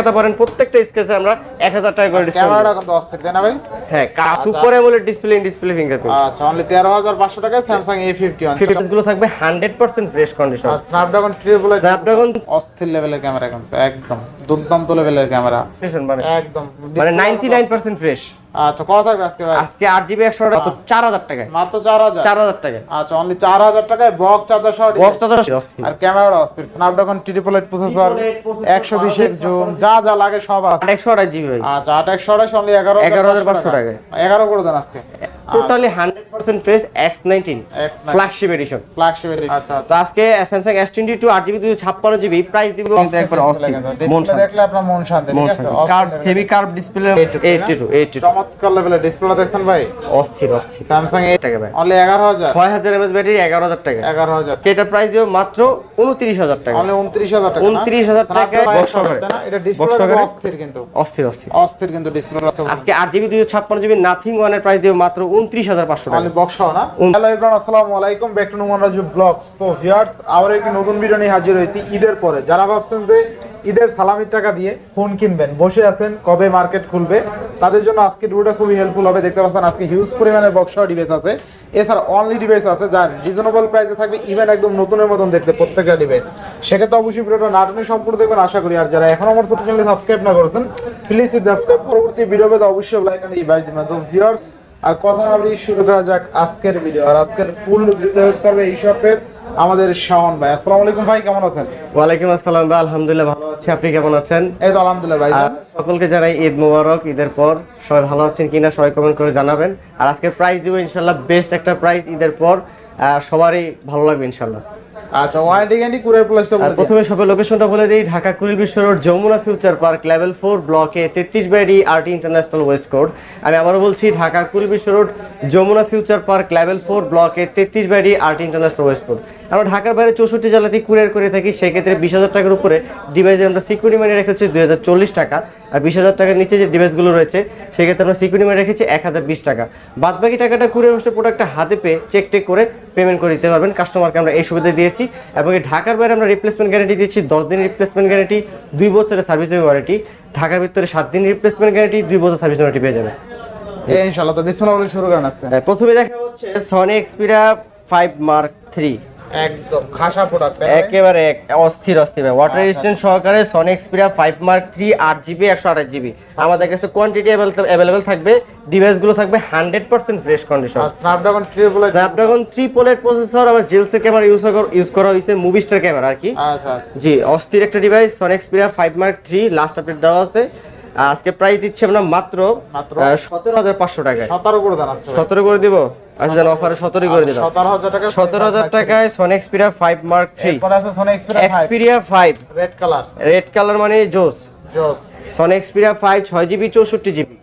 ক্রেতা পারেন প্রত্যেকটা স্কেচে আমরা এক হাজার টাকা করে ডিসকাউন্ট ক্যামেরাটা কিন্তু অস্থির তাই না ভাই? হ্যাঁ super AMOLED display in display fingerprint আচ্ছা অনলি তেরো হাজার পাঁচশো টাকায় স্যামসাং এ ফিফটি গুলো থাকবে হান্ড্রেড পার্সেন্ট ফ্রেশ কন্ডিশন আর স্ন্যাপড্রাগন ট্রিপল স্ন্যাপড্রাগন অস্থির লেভেলের ক্যামেরা কিন্তু একদম দুর্দান্ত লেভেলের ক্যামেরা মানে। একদম। মানে নাইনটি নাইন পার্সেন্ট ফ্রেশ আচ্ছা কত থাকবে আজকে ভাই? আজকে 8 জিবি একশো টাকা চার হাজার টাকায়। মাত্র চার হাজার? চার হাজার টাকায়। আচ্ছা অনলি চার হাজার টাকায় বক্স চার্জার সহ বক্স চার্জার আর ক্যামেরাটা অস্থির। স্ন্যাপড্রাগন ট্রিপল এইট প্রসেসর একশো এর জুম যা যা লাগে সব আছে। একশো আঠাশ জিবি ভাই। আচ্ছা আট একশো আঠাশ অনলি এগারো 11,500 টাকায়। এগারো করে দেন আজকে। Totally hundred percent fresh X nineteen X19 flagship edition flagship আচ্ছা তো আজকে আট জিবি দুশো ছাপ্পান্ন প্রাইস দিব একবার অস্থির মন দেখলে আপনার মন শান্তি ঠিক আছে? Curve heavy curve display eight two eight two চমৎকার লেভেলের ডিসপ্লে দেখছেন ভাই? অস্থির অস্থির। স্যামসাং এ টাকা ভাই? অনলি এগারো হাজার। ছয় হাজার এমএস ব্যাটারি এগারো হাজার টাকা। এগারো হাজার। এটার প্রাইস দিব মাত্র উনত্রিশ হাজার টাকা। অনলি উনত্রিশ হাজার টাকা 29,000 টাকায় box সহকারে। এটা ডিসপ্লে। অস্থির কিন্তু। অস্থির অস্থির। অস্থির কিন্তু ডিসপ্লে আজকে আট জিবি দুশো ছাপ্পান্ন জিবি নাথিং ওয়ানের প্রাইস দিব মাত্র উনত্রিশ হাজার পাঁচশো টাকা। বক্স না। হ্যালো ইব্রাহিম আসসালামু আলাইকুম। Back to Numan Raju blogs তো ভিউয়ার্স আবার একটি নতুন ভিডিও নিয়ে হাজির হয়েছি ঈদের পরে। যারা ভাবছেন যে ঈদের সালামির টাকা দিয়ে ফোন কিনবেন বসে আছেন কবে মার্কেট খুলবে তাদের জন্য আজকে ভিডিওটা খুবই হেল্পফুল হবে। দেখতে পাচ্ছেন আজকে হিউজ পরিমাণে বক্স ডিভাইস আছে। এছাড়া অনলি ডিভাইস আছে যার রিজনেবল প্রাইসে থাকবে ইভেন একদম নতুনের মতন দেখতে প্রত্যেকটা ডিভাইস সেক্ষেত্রে অবশ্যই ভিডিওটা নাটনে সম্পূর্ণ দেখবেন আশা করি। আর যারা এখন আমার ছোট চ্যানেলে সাবস্ক্রাইব না করেছেন প্লিজ সাবস্ক্রাইব পরবর্তী ভিডিও পেতে অবশ্যই লাইক এন্ড ইভাইস দিবেন তো ভিউয়ার্স আর কথা না বলি শুরু করা যাক আজকের ভিডিও আর আজকের ফুল ভিডিও করবে এই শপের আমাদের শাওন ভাই। আসসালামু আলাইকুম ভাই কেমন আছেন? ওয়ালাইকুম আসসালাম ভাই আলহামদুলিল্লাহ ভালো আছি। আপনি কেমন আছেন? এই তো আলহামদুলিল্লাহ ভাই সকলকে জানাই ঈদ মোবারক ঈদের পর। সবাই ভালো আছেন কিনা সবাই কমেন্ট করে জানাবেন। আর আজকে প্রাইস দিব ইনশাল্লাহ বেস্ট একটা প্রাইস ঈদের পর। সবারই ভালো লাগবে ইনশাল্লাহ। আচ্ছা ওয়ারেন্টি গ্যারান্টি কুরিয়ার প্লাসটা বলে প্রথমে সবে লোকেশনটা বলে দিই Dhaka Kuril Bishwa road Jamuna future park level four ব্লকে তেত্রিশ by RT international west code আমি আবারও বলছি Dhaka Kuril Bishwa road Jamuna future park level four ব্লকে তেত্রিশ by RT international west code আমরা ঢাকার বাইরে চৌষট্টি জেলাতে কুরিয়ার করে থাকি সেক্ষেত্রে বিশ হাজার টাকার উপরে ডিভাইসে আমরা সিকিউরিটি মানি রেখেছি দুই হাজার চল্লিশ টাকা। আর বিশ হাজার টাকার নিচে যে ডিভাইসগুলো রয়েছে সেক্ষেত্রে আমরা সিকিউরিটি মানি রেখেছি এক হাজার বিশ টাকা। বাদ বাকি টাকাটা কুরিয়ার বসে প্রোডাক্টটা হাতে পেয়ে চেক টেক করে পেমেন্ট করে দিতে পারবেন। কাস্টমারকে আমরা এই সুবিধা দিয়েছি এবং এই ঢাকার বাইরে আমরা রিপ্লেসমেন্ট গ্যারান্টি দিচ্ছি দশ দিনের রিপ্লেসমেন্ট গ্যারান্টি দুই বছরের সার্ভিস ওয়ারেন্টি ঢাকার ভিতরে সাত দিনের রিপ্লেসমেন্ট গ্যারান্টি দুই বছর সার্ভিস ওয়ারেন্টি পেয়ে যাবেন। এই ইনশাআল্লাহ তো বিসমিল্লাহ শুরু করেন আজকে। প্রথমে দেখা হচ্ছে Sony Xperia five mark three একদম খাসা প্রোডাক্ট একেবারে এক- অস্থির অস্থির ওয়াটার রেজিস্ট্যান্ট সহকারে Sony Xperia five mark three আট জিবি একশো আঠাশ জিবি আমাদের কাছে কোয়ান্টিটি অ্যাভেলেবেল থাকবে। ডিভাইসগুলো থাকবে হান্ড্রেড পার্সেন্ট ফ্রেশ কন্ডিশন আর স্ন্যাপড্রাগন ট্রিপল স্ন্যাপড্রাগন থ্রি পোলের প্রসেসর আবার জেলসের ক্যামেরা ইউজ ইউজ করা হয়েছে মুভি স্টার ক্যামেরা আর কি। আচ্ছা আচ্ছা। জি অস্থির একটা device Sony Xperia five mark three last update দেওয়া আছে। আজকে প্রাইস দিচ্ছি আমরা মাত্র? সতেরো হাজার পাঁচশো টাকায়। সতেরো করে দেন সতেরো করে দিব? আচ্ছা জান অফারে সতেরো করে দিলাম। সতেরো হাজার টাকা সতেরো হাজার টাকায় Sony Xperia five mark three Xperia five red colour red colour মানে জোস জোস সন এক্সপিরিয়া ফাইভ ছয় জিবি চৌষট্টি জিবি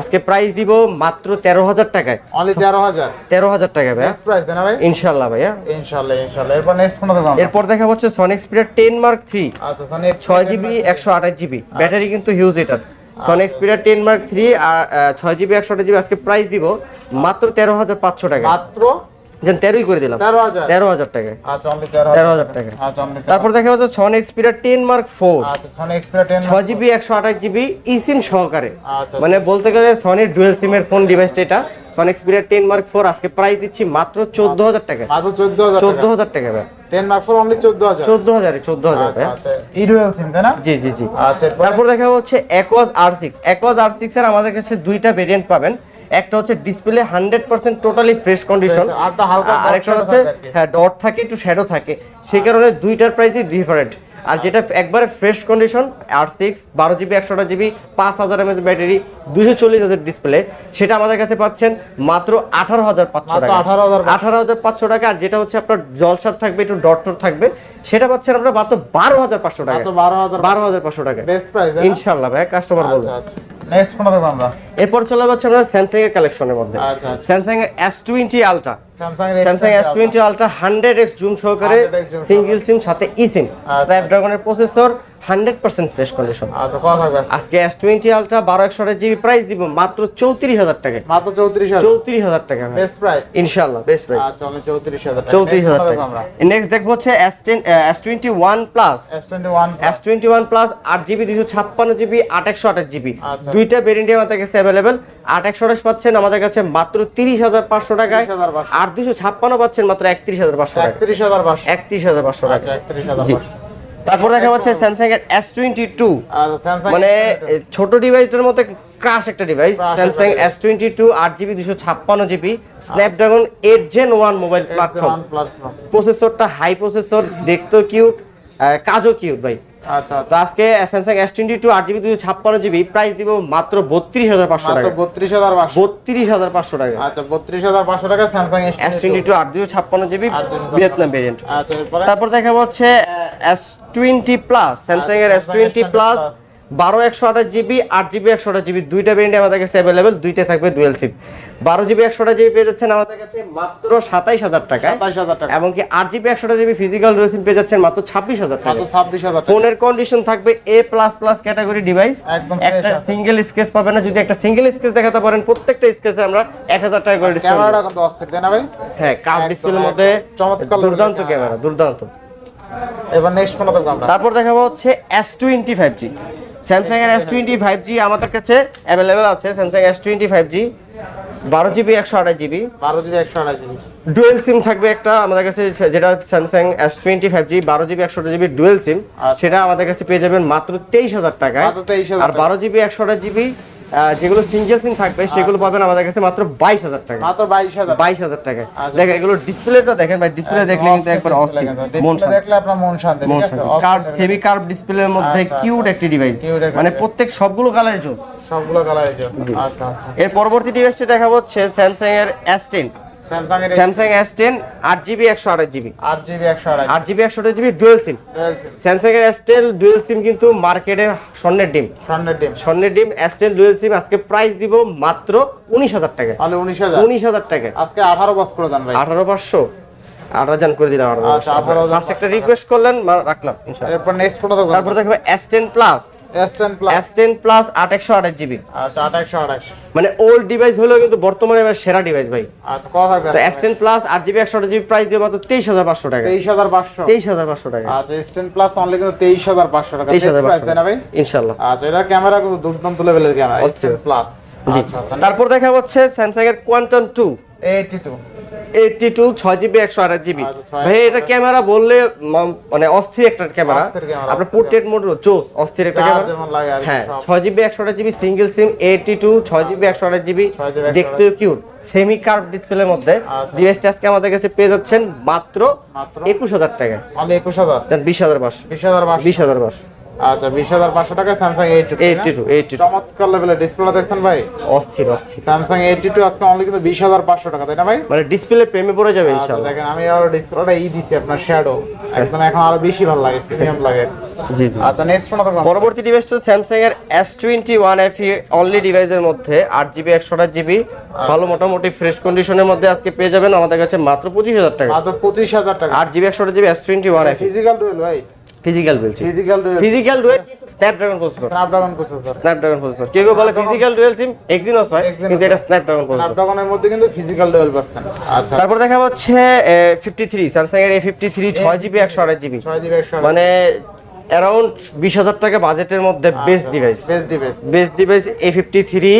আজকে? প্রাইস দিব মাত্র তেরো হাজার টাকায়। অনলি তেরো হাজার? তেরো হাজার টাকা ভাইয়া। প্রাইস দেন ভাই? ইনশাল্লাহ ভাইয়া। এরপর নেক্সট দেখা হচ্ছে Sony Xperia ten mark three আচ্ছা ছয় জিবি একশো আঠাশ জিবি ব্যাটারি কিন্তু হিউজ এটার Sony Xperia ten mark three আর ছয় জিবি একশো আঠাশ জিবি আজকে প্রাইস দিব মাত্র তেরো হাজার পাঁচশো টাকা মাত্র যেন তেরোই করে দিলাম। তেরো হাজার। তেরো টাকা আচ্ছা তেরো তেরো হাজার টাকা আচ্ছা তারপর দেখা যাচ্ছে এক্সপিরিয়া টেন মার্ক ফোর আচ্ছা ছয় জিবি একশো আঠাশ জিবি ই সিম সহকারে। আচ্ছা মানে বলতে গেলে সনির ডুয়েল সিমের ফোন ডিভাইসটা এটা। Sony Xperia ten mark four আজকে প্রাইস দিচ্ছি মাত্র চোদ্দ হাজার টাকা। চোদ্দ হাজার টাকা ভাই। টেন মার্ক ফোর অনলি চোদ্দ হাজার। চোদ্দ হাজারে চোদ্দ হাজার আচ্ছা ভাই। আচ্ছা। সিম তাই না? জি জি জি। আচ্ছা তারপর দেখা হচ্ছে আর সিক্স আর সিক্স এর আমাদের কাছে দুইটা ভেরিয়েন্ট পাবেন। একটা হচ্ছে display hundred percent totally fresh condition হালকা আরেকটা হচ্ছে আর। হ্যাঁ ডট থাকে একটু শ্যাডো থাকে। সেই কারণে দুইটার প্রাইসই ডিফারেন্ট আর যেটা একবারে ফ্রেশ কন্ডিশন আর সিক্স বারো জিবি একশোটা জিবি পাঁচ হাজার এমএস ব্যাটারি দুশো চল্লিশ হাজার ডিসপ্লে সেটা আমাদের কাছে পাচ্ছেন মাত্র আঠারো হাজার পাঁচশো টাকা। 18,500 আঠারো হাজার পাঁচশো টাকা আর যেটা হচ্ছে আপনার জলসাপ থাকবে একটু ডট টট থাকবে সেটা পাচ্ছেন আমরা মাত্র বারো হাজার পাঁচশো টাকা। বারো হাজার বারো হাজার পাঁচশো টাকা। প্রাইস ইনশাল্লাহ ভাই কাস্টমার বলবে। আচ্ছা আচ্ছা। নেক্সট কোনটা দেখব আমরা? এরপর চলে যাচ্ছে আমরা স্যামসাং এর কালেকশনের মধ্যে। আচ্ছা আচ্ছা। স্যামসাং এর S twenty ultra Samsung Samsung S twenty ultra hundred X zoom সহকারে 100x সিঙ্গেল সিম সাথে ই সিম আচ্ছা। স্ন্যাপড্রাগনের processor hundred percent fresh condition আচ্ছা থাকবে আজকে? এস টোয়েন্টি আলট্রা বারো একশো জিবি প্রাইস দিব মাত্র চৌত্রিশ হাজার টাকায় মাত্র চৌত্রিশ হাজার? চৌত্রিশ হাজার টাকা বেস্ট প্রাইস ইনশাল্লাহ বেস্ট প্রাইস আচ্ছা আমি চৌত্রিশ হাজার চৌত্রিশ হাজার টাকা। টাকা নেক্সট দেখব হচ্ছে S ten S twenty one plus S twenty one S twenty one plus আট জিবি দুশো ছাপ্পান্ন জিবি আট একশো আঠাশ জিবি। আচ্ছা। দুইটা ভেরিয়েন্টে আমাদের কাছে অ্যাভেলেবেল আট একশো আঠাশ পাচ্ছেন আমাদের কাছে মাত্র তিরিশ হাজার পাঁচশো টাকায়। 30,500 আর দুশো ছাপ্পান্ন পাচ্ছেন মাত্র একত্রিশ হাজার পাঁচশো টাকা একত্রিশ হাজার পাঁচশো। একত্রিশ হাজার পাঁচশো টাকা আচ্ছা একত্রিশ হাজার তারপর দেখা যাচ্ছে স্যামসাং এর এস টোয়েন্টি টু মানে ছোট ডিভাইসটার মধ্যে ক্রাশ একটা device Samsung S twenty two আট জিবি দুশো ছাপ্পান্ন GB Snapdragon eight gen one mobile platform প্রসেসরটা high processor দেখতেও কিউট কাজও কিউট ভাই। আচ্ছা তো আজকে স্যামসাং এস টোয়েন্টি টু আট জিবি দুশো ছাপ্পান্ন জিবি প্রাইস দিব মাত্র বত্রিশ হাজার পাঁচশো টাকা। বত্রিশ হাজার বত্রিশ হাজার পাঁচশো টাকা। আচ্ছা বত্রিশ হাজার পাঁচশো টাকা স্যামসাং এস টোয়েন্টি টু আট দুশো ছাপ্পান্ন জিবি ভিয়েতনাম ভেরিয়েন্ট আচ্ছা তারপর দেখা হচ্ছে এস টোয়েন্টি প্লাস স্যামসাং এর এস টোয়েন্টি প্লাস। বারো একশো আঠাশ জিবি আট জিবি একশো আঠাশ জিবি দুইটা ভেরিয়েন্ট আমাদের কাছে অ্যাভেলেবেল দুইটা থাকবে ডুয়েল সিম বারো জিবি একশো আঠাশ জিবি পেয়ে যাচ্ছেন আমাদের কাছে মাত্র সাতাইশ হাজার হাজার টাকা। এবং কি আট জিবি একশো আঠাশ জিবি ফিজিক্যাল ডুয়েল সিম পেয়ে যাচ্ছেন মাত্র ছাব্বিশ হাজার টাকা। ছাব্বিশ হাজার ফোনের কন্ডিশন থাকবে A plus plus category device একদম একটা সিঙ্গেল স্কেচ পাবেন না যদি একটা সিঙ্গেল স্কেচ দেখাতে পারেন প্রত্যেকটা স্কেচে আমরা এক হাজার টাকা করে ডিসকাউন্ট হ্যাঁ কার্ভ ডিসপ্লের মধ্যে চমৎকার দুর্দান্ত ক্যামেরা দুর্দান্ত। এবার নেক্সট ফোন দেখব আমরা। তারপর দেখাবো হচ্ছে S twenty five G Samsung এর এস টোয়েন্টি ফাইভ জি আমাদের কাছে অ্যাভেলেবেল আছে। Samsung S twenty five G বারো জিবি একশো আঠাশ জিবি বারো জিবি একশো আঠাশ জিবি ডুয়েল সিম থাকবে একটা আমাদের কাছে যেটা Samsung S twenty five G বারো জিবি একশো জিবি ডুয়েল সিম। সেটা আমাদের কাছে পেয়ে যাবেন মাত্র তেইশ হাজার টাকায়। মাত্র 23,000 আর বারো জিবি একশো জিবি যেগুলো সিঙ্গেল সিম থাকবে সেগুলো পাবেন আমাদের কাছে মাত্র বাইশ হাজার টাকা। মাত্র বাইশ হাজার। বাইশ হাজার টাকা আচ্ছা। দেখেন এগুলো ডিসপ্লেটা দেখেন ভাই ডিসপ্লে দেখলে কিন্তু একবার অস্থির মন শান্তি। দেখলে আপনার মন শান্তি মন শান্তি। কার্ভ সেমি কার্ভ ডিসপ্লের মধ্যে আচ্ছা, কিউট একটি ডিভাইস মানে প্রত্যেক সবগুলো কালারের জোস সবগুলো কালার জোস। আচ্ছা আচ্ছা। এর পরবর্তী ডিভাইসটি দেখাবো হচ্ছে স্যামসাং এর S ten Samsung S ten আট জিবি একশো আঠাশ জিবি আট জিবি একশো আট জিবি একশো আঠাশ জিবি ডুয়েল সিম স্যামসাং এর এস টেন ডুয়েল সিম কিন্তু মার্কেটে স্বর্ণের ডিম। স্বর্ণের ডিম। স্বর্ণের ডিম এস টেন ডুয়েল সিম আজকে প্রাইস দিব মাত্র উনিশ হাজার টাকা। তাহলে উনিশ হাজার। উনিশ হাজার টাকা। আজকে আঠারো বস করে দেন ভাই। আঠারো পাঁচশো। আঠারো জান করে দিলাম আঠারো আচ্ছা, 18,000 লাস্ট একটা রিকোয়েস্ট করলেন রাখলাম ইনশাআল্লাহ। এরপর নেক্সট দেখব তারপর দেখবে S ten plus plus GB. আচ্ছা মানে ওল্ড ডিভাইস কিন্তু বর্তমানে এবার সেরা ডিভাইস ভাই। আচ্ছা কত থাকবে তো এস টেন প্লাস আট জিবি একশো জিবি প্রাইস দিয়ে মাত্র তেইশ হাজার পাঁচশো টাকা। আচ্ছা প্লাস অনলি কিন্তু টাকা। ভাই? ইনশাল্লাহ আচ্ছা ক্যামেরা কিন্তু দুর্দান্ত লেভেলের ক্যামেরা প্লাস আচ্ছা আচ্ছা। তারপর দেখা হচ্ছে স্যামসাং এর quantum two eighty two eighty two ছয় জিবি একশো আঠাশ জিবি আচ্ছা, ভাই এটা ক্যামেরা বললে মানে অস্থির একটা ক্যামেরা। আপনার পোর্ট্রেট মোড জোস অস্থির একটা ক্যামেরা। হ্যাঁ সব। ছয় জিবি একশো আঠাশ GB single SIM eighty two ছয় জিবি একশো আঠাশ জিবি 6GB দেখতেও কিউট সেমি কার্ভ ডিসপ্লের মধ্যে আচ্ছা। ডিভাইসটা আজকে আমাদের কাছে পেয়ে যাচ্ছেন মাত্র মাত্র একুশ হাজার টাকা হাজার পাঁচশো। বিশ হাজার পাঁচশো। বিশ হাজার পাঁচশো। আচ্ছা বিশ হাজার পাঁচশো টাকা স্যামসাং এইটি টু চমৎকার লেভেলের ডিসপ্লে দেখছেন ভাই? অস্থির অস্থির। স্যামসাং এইটি টু আজকে অনলি কিন্তু বিশ হাজার পাঁচশো টাকা তাই না ভাই? মানে ডিসপ্লে প্রেমে পড়ে যাবে আচ্ছা ইনশাআল্লাহ। দেখেন আমি আরও ডিসপ্লেটা ই দিছি আপনার শ্যাডো একদম এখন আরও বেশি ভালো লাগে প্রিমিয়াম লাগে। জি জি। আচ্ছা নেক্সট ফোন পরবর্তী এর এফ অনলি ডিভাইসের মধ্যে আট জিবি একশো আঠাশ জিবি ভালো মোটামুটি ফ্রেশ কন্ডিশনের মধ্যে আজকে পেয়ে যাবেন। আমাদের কাছে মাত্র পঁচিশ হাজার টাকা। মাত্র পঁচিশ হাজার টাকা। আট জিবি একশো আঠাশ GB S twenty one F physical dual ভাই physical physical dual physical dual Snapdragon processor Snapdragon processor Snapdragon processor কেউ কেউ বলে ফিজিক্যাল ডুয়েল সিম এক্সিনোস হয় কিন্তু এটা স্ন্যাপড্রাগন প্রসেসর স্ন্যাপড্রাগনের মধ্যে কিন্তু ফিজিক্যাল ডুয়েল পাচ্ছেন। আচ্ছা। তারপর দেখা হচ্ছে ফিফটি থ্রি স্যামসাং এর এ ফিফটি থ্রি ছয় জিবি একশো আঠাশ জিবি ছয় জিবি একশো মানে অ্যারাউন্ড বিশ হাজার টাকা বাজেটের মধ্যে best device best device best device A fifty three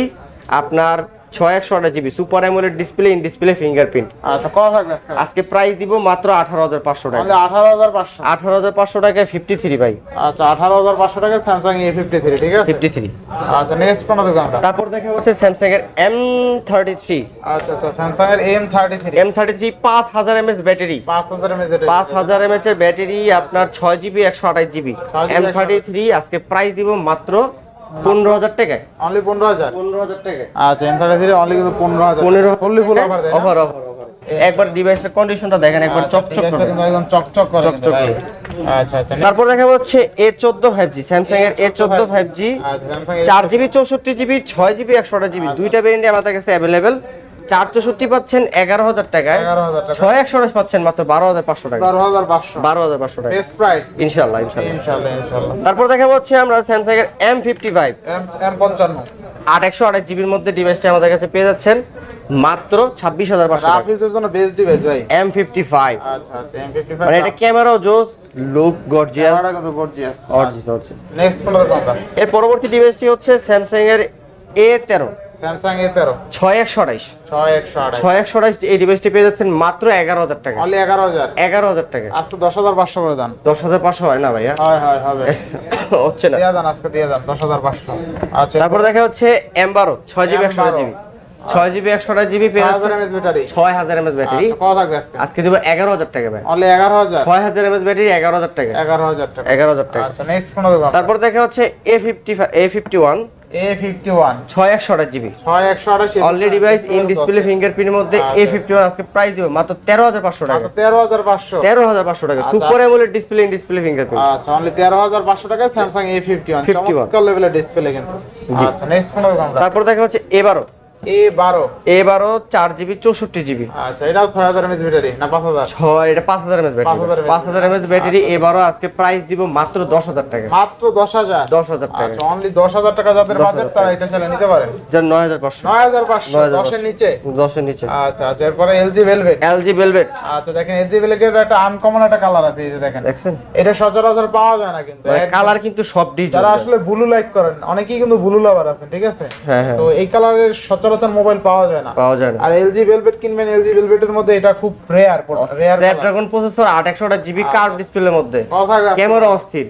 আপনার ছয় একশো আঠাশ GB super AMOLED display in display fingerprint আচ্ছা কত থাকবে আজকে? প্রাইস দিব মাত্র আঠারো হাজার পাঁচশো টাকা। আঠারো হাজার পাঁচশো। আঠারো হাজার পাঁচশো টাকায় ফিফটি থ্রি ভাই। আচ্ছা আঠারো হাজার পাঁচশো টাকা স্যামসাং এ ফিফটি থ্রি ঠিক আছে? ফিফটি থ্রি আচ্ছা নেক্সট তারপর দেখা হচ্ছে স্যামসাং এর এম থার্টি থ্রি আচ্ছা আচ্ছা স্যামসাং এর M thirty three M thirty three পাঁচ হাজার ব্যাটারি। পাঁচ হাজার এমএজ পাঁচ হাজার এমএচ এর ব্যাটারি আপনার ছয় জিবি একশো আঠাশ GB. 6GB M thirty three আজকে প্রাইস দিব মাত্র পনেরো হাজার টাকায়? অনলি পনেরো হাজার? পনেরো হাজার টাকায়। আচ্ছা এম থার্টি অনলি কিন্তু পনেরো হাজার। পনেরো ফুললি ফুল অফার অফার একবার ডিভাইসের কন্ডিশনটা দেখেন একবার আচ্ছা, চকচক করে। একদম চকচক করে চকচক করে। আচ্ছা আচ্ছা। তারপর দেখা হচ্ছে এ চোদ্দ ফাইভ জি স্যামসাং এর এ চোদ্দ ফাইভ জি আচ্ছা স্যামসাং এর চার জিবি চৌষট্টি জিবি ছয় জিবি একশো আঠাশ জিবি দুইটা ভেরিয়েন্ট আমাদের কাছে অ্যাভেলেবেল চার চৌষট্টি পাচ্ছেন এগারো হাজার টাকায়। টাকা। ছয় একশো পাচ্ছেন মাত্র বারো হাজার পাঁচশো টাকা। বারো হাজার পাঁচশো। টাকা। ইনশাল্লাহ তারপর দেখা হচ্ছে আমরা স্যামসাং এর এম ফিফটি ফাইভ এম পঞ্চান্ন। আট একশো আঠাশ জিবির মধ্যে ডিভাইসটা আমাদের কাছে পেয়ে যাচ্ছেন মাত্র ছাব্বিশ হাজার পাঁচশো টাকা। জন্য বেস্ট ডিভাইস ভাই। এম ফিফটি ফাইভ আচ্ছা আচ্ছা এম ফিফটি মানে এটা ক্যামেরাও জোস লুক গর্জিয়াস নেক্সট এর পরবর্তী ডিভাইসটি হচ্ছে স্যামসাং এর এ তেরো স্যামসাং এ তেরো। ছয় একশো আঠাইশ ছয় একশো আঠাশ ছয় একশো আঠাইশ এই ডিভাইসটি পেয়ে যাচ্ছেন মাত্র এগারো হাজার টাকা। অনলি এগারো হাজার। এগারো হাজার টাকা। আজকে দশ হাজার পাঁচশো করে দেন। দশ হাজার পাঁচশো হয় না ভাইয়া? হয় হয় হবে। হচ্ছে না। দিয়ে দেন আজকে দিয়ে দেন দশ হাজার পাঁচশো। আচ্ছা। তারপর দেখা হচ্ছে এমবারো ছয় জিবি একশো জিবি। ছয় জিবি একশো আঠাশ জিবি ছয় হাজার এমএস ব্যাটারি। আচ্ছা আজকে? এগারো হাজার টাকা ভাই। অনলি এগারো হাজার? ছয় হাজার এমএস ব্যাটারি এগারো হাজার টাকা। এগারো হাজার টাকা। এগারো হাজার টাকা। আচ্ছা তারপর দেখা হচ্ছে A fifty A fifty one A fifty one ছয় একশো আঠাশ জিবি। ছয় একশো আঠাশ অনলি ডিভাইস ইন ডিসপ্লে ফিঙ্গারপ্রিন্টের মধ্যে এ ফিফটি ওয়ান আজকে প্রাইস দিব মাত্র তেরো হাজার পাঁচশো টাকা। তেরো হাজার পাঁচশো। তেরো হাজার পাঁচশো টাকা। আচ্ছা। Super AMOLED display in display fingerprint আচ্ছা অনলি তেরো হাজার পাঁচশো টাকায় স্যামসাং এ ফিফটি ওয়ান 51 চমৎকার লেভেলের ডিসপ্লে কিন্তু। আচ্ছা নেক্সট কোনটা আমরা তারপর দেখা হচ্ছে এবারও এ বারো। এবারও চার জিবি চৌষট্টি জিবি। আচ্ছা এটাও ছয় হাজার এমএস ব্যাটারি না পাঁচ হাজার? ছয় এটা পাঁচ হাজার এমএস ব্যাটারি পাঁচ হাজার এমএস ব্যাটারি এবারও আজকে প্রাইস দিব মাত্র দশ হাজার টাকা। মাত্র দশ হাজার? দশ হাজার টাকা। আচ্ছা অনলি দশ হাজার টাকা যাদের বাজেট তারা এটা চালিয়ে নিতে পারেন। যার নয় হাজার পাঁচশো। নয় হাজার পাঁচশো দশের নিচে? দশের নিচে। আচ্ছা আচ্ছা এরপরে এলজি ভেলভেট এলজি ভেলভেট আচ্ছা দেখেন এলজি ভেলভেটের একটা আনকমন একটা কালার আছে এই যে দেখেন। দেখছেন? এটা সচরাচর পাওয়া যায় না কিন্তু। কালার কিন্তু সব ডিজ যারা আসলে ব্লু লাইক করেন অনেকেই কিন্তু ব্লু লাভার আছেন ঠিক আছে? হ্যাঁ হ্যাঁ। তো এই কালারের সচরাচর মোবাইল পাওয়া যায় না। পাওয়া যায় না। আর এলজি ভেলভেট কিনবেন এলজি ভেলভেটের মধ্যে এটা খুব রেয়ার রেয়ার স্ন্যাপড্রাগন প্রসেসর আট একশো জিবি কার্ভ ডিসপ্লের মধ্যে। ক্যামেরা অস্থির।